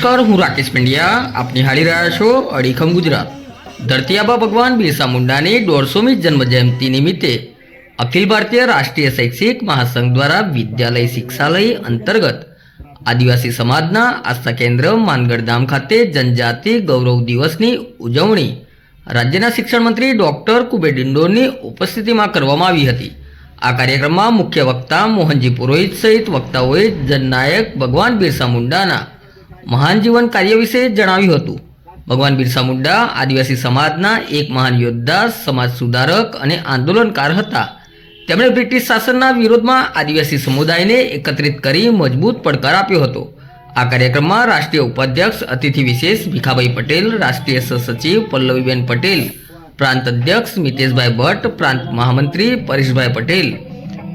નમસ્કાર, હું રાકેશ પંડ્યા. આપ નિહાળી રહ્યા છો અડીખમ ગુજરાત. ધરતીઆબા ભગવાન બિરસા મુંડાની દોઢસોમી જન્મજયંતિ નિમિત્તે અખિલ ભારતીય રાષ્ટ્રીય શૈક્ષિક મહાસંઘ દ્વારા વિદ્યાલય શિક્ષાલય અંતર્ગત આદિવાસી સમાજના આસ્થા કેન્દ્ર માનગઢધામ ખાતે જનજાતિ ગૌરવ દિવસની ઉજવણી રાજ્યના શિક્ષણ મંત્રી ડોક્ટર કુબેર ડિંડોરની ઉપસ્થિતિમાં કરવામાં આવી હતી. આ કાર્યક્રમમાં મુખ્ય વક્તા મોહનજી પુરોહિત સહિત વક્તાઓએ જનનાયક ભગવાન બિરસા મુંડાના મહાન જીવન કાર્ય વિશે જણાવ્યું હતું. ભગવાન બિરસા મુંડા, આદિવાસી સમાજના એક મહાન યોદ્ધા, સમાજ સુધારક અને આંદોલનકાર હતા. તેમણે બ્રિટિશ શાસનના વિરોધમાં આદિવાસી સમુદાયને એકત્રિત કરી મજબૂત પડકાર આપ્યો હતો. આ કાર્યક્રમમાં રાષ્ટ્રીય ઉપાધ્યક્ષ, અતિથિ વિશેષ ભીખાભાઈ પટેલ, રાષ્ટ્રીય સહસચિવ પલ્લવીબેન પટેલ, પ્રાંત અધ્યક્ષ મિતેશભાઈ ભટ્ટ, પ્રાંત મહામંત્રી પરેશભાઈ પટેલ,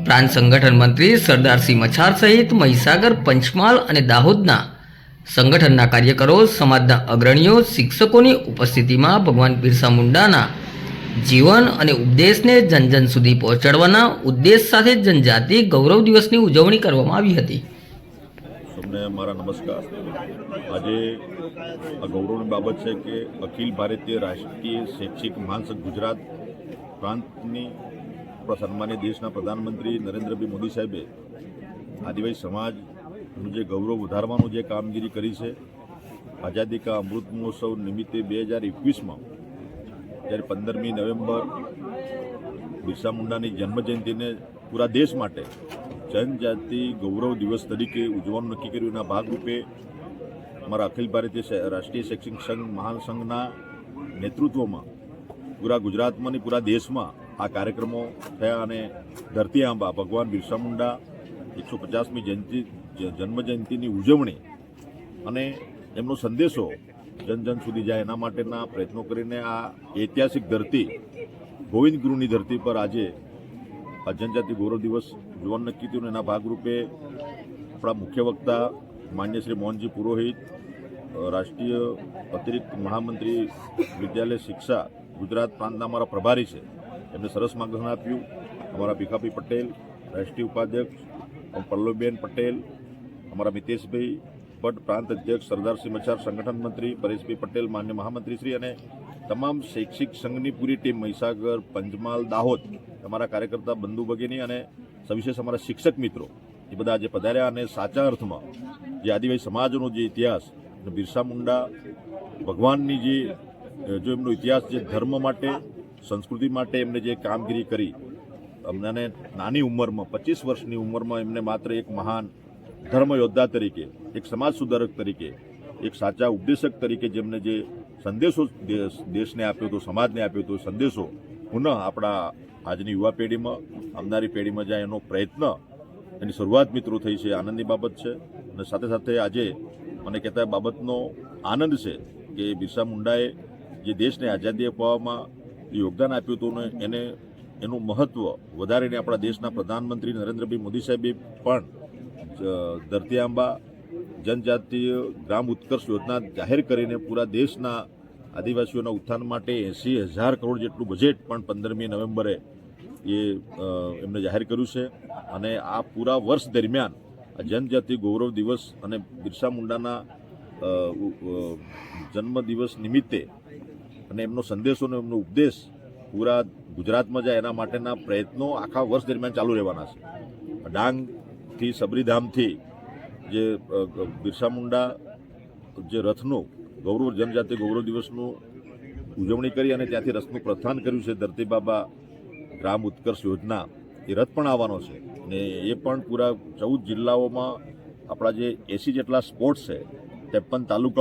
પ્રાંત સંગઠન મંત્રી સરદારસિંહ મછાર સહિત મહીસાગર, પંચમહાલ અને દાહોદના સંગઠનના કાર્યકરો, સમાજના અગ્રણીઓ, શિક્ષકોની ઉપસ્થિતિમાં ભગવાન બિરસા મુંડાના જીવન અને ઉપદેશને જન જન સુધી પહોંચાડવાના ઉદ્દેશ સાથે જનજાતિ ગૌરવ દિવસની ઉજવણી કરવામાં આવી હતી. તમને મારા નમસ્કાર. આજે આ ગૌરવની બાબત છે કે અખિલ ભારતીય રાષ્ટ્રીય શૈક્ષિક મહાસંઘ ગુજરાત પ્રાંતની આપણા સન્માનીય દેશના પ્રધાનમંત્રી નરેન્દ્રભાઈ મોદી સાહેબે આદિવાસી સમાજનું જે ગૌરવ વધારવાનું જે કામગીરી કરી છે, આઝાદી કા અમૃત મહોત્સવ નિમિત્તે બે હજાર એકવીસમાં, જ્યારે પંદરમી નવેમ્બર બિરસા મુંડાની જન્મજયંતિને પૂરા દેશ માટે જનજાતિ ગૌરવ દિવસ તરીકે ઉજવવાનું નક્કી કર્યું. એના ભાગરૂપે અમારા અખિલ ભારતીય રાષ્ટ્રીય શૈક્ષણિક સંઘ મહાસંઘના નેતૃત્વમાં પૂરા ગુજરાતમાં અને પૂરા દેશમાં આ કાર્યક્રમો થયા અને ધરતી આંબા ભગવાન બિરસા મુંડા એકસો પચાસમી જયંતિ જન્મજયંતિની ઉજવણી અને એમનો સંદેશો જન જન સુધી જાય એના માટેના પ્રયત્નો કરીને આ ઐતિહાસિક ધરતી, ગોવિંદ ગુરુની ધરતી પર આજે આ જનજાતિ ગૌરવ દિવસ જોવાનું નક્કી થયું એના ભાગરૂપે આપણા મુખ્ય વક્તા માન્ય શ્રી મોહનજી પુરોહિત રાષ્ટ્રીય અતિરિક્ત મહામંત્રી વિદ્યાલય શિક્ષા ગુજરાત પ્રાંતના અમારા પ્રભારી છે. એમને સરસ માર્ગદર્શન આપ્યું. અમારા ભીખાભાઈ પટેલ, રાષ્ટ્રીય ઉપાધ્યક્ષ, પલ્લવબેન પટેલ અમારા મિતેશભાઈ ભટ્ટ, પ્રાંત અધ્યક્ષ સરદારસિંહ મચાર સંગઠન મંત્રી, પરેશભાઈ પટેલ, માન્ય મહામંત્રીશ્રી અને તમામ શૈક્ષિક સંઘની પૂરી ટીમ, મહીસાગર, પંચમહાલ, દાહોદ, અમારા કાર્યકર્તા બંધુ ભગીની અને સવિશેષ અમારા શિક્ષક મિત્રો, એ બધા આજે પધાર્યા અને સાચા અર્થમાં જે આદિવાસી સમાજનો જે ઇતિહાસ બિરસા મુંડા, ભગવાનની જે જો એમનો ઇતિહાસ જે ધર્મ માટે, સંસ્કૃતિ માટે એમને જે કામગીરી કરી, અમને નાની ઉંમરમાં, પચીસ વર્ષની ઉંમરમાં એમને માત્ર એક મહાન ધર્મ યોદ્ધા તરીકે, એક સમાજ સુધારક તરીકે, એક સાચા ઉપદેશક તરીકે જેમને જે સંદેશો દેશ- દેશને આપ્યો હતો, સમાજને આપ્યો હતો સંદેશો પુનઃ આપણા આજની યુવા પેઢીમાં, આવનારી પેઢીમાં જાય એનો પ્રયત્ન એની શરૂઆત મિત્રો થઈ છે આનંદની બાબત છે. અને સાથે સાથે આજે મને કહેતા બાબતનો આનંદ છે કે બિરસા મુંડાએ જે દેશને આઝાદી અપાવવામાં યોગદાન આપ્યું હતું ને એને, એનું મહત્ત્વ વધારીને આપણા દેશના પ્રધાનમંત્રી નરેન્દ્રભાઈ મોદી સાહેબે પણ ધરતી આંબા જનજાતીય ગ્રામ ઉત્કર્ષ યોજના જાહેર કરીને પૂરા દેશના આદિવાસીઓના ઉત્થાન માટે એંસી હજાર કરોડ જેટલું બજેટ પણ પંદરમી નવેમ્બરે એ એમને જાહેર કર્યું છે. અને આ પૂરા વર્ષ દરમિયાન આ જનજાતિ ગૌરવ દિવસ અને બિરસા મુંડાના જન્મદિવસ નિમિત્તે અને એમનો સંદેશો અને એમનો ઉપદેશ પૂરા ગુજરાતમાં જાય એના માટેના પ્રયત્નો આખા વર્ષ દરમિયાન ચાલુ રહેવાના છે. ડાંગથી સબરીધામથી જે બિરસા મુંડા જે રથનું ગૌરવ જનજાતિ ગૌરવ દિવસનું ઉજવણી કરી અને ત્યાંથી રથનું પ્રસ્થાન કર્યું છે ધરતી બાબા ગ્રામ ઉત્કર્ષ યોજના, એ રથ પણ આવવાનો છે. ને એ પણ પૂરા ચૌદ જિલ્લાઓમાં આપણા જે એસી જેટલા સ્પોર્ટ્સ છે ત્રેપન તાલુકા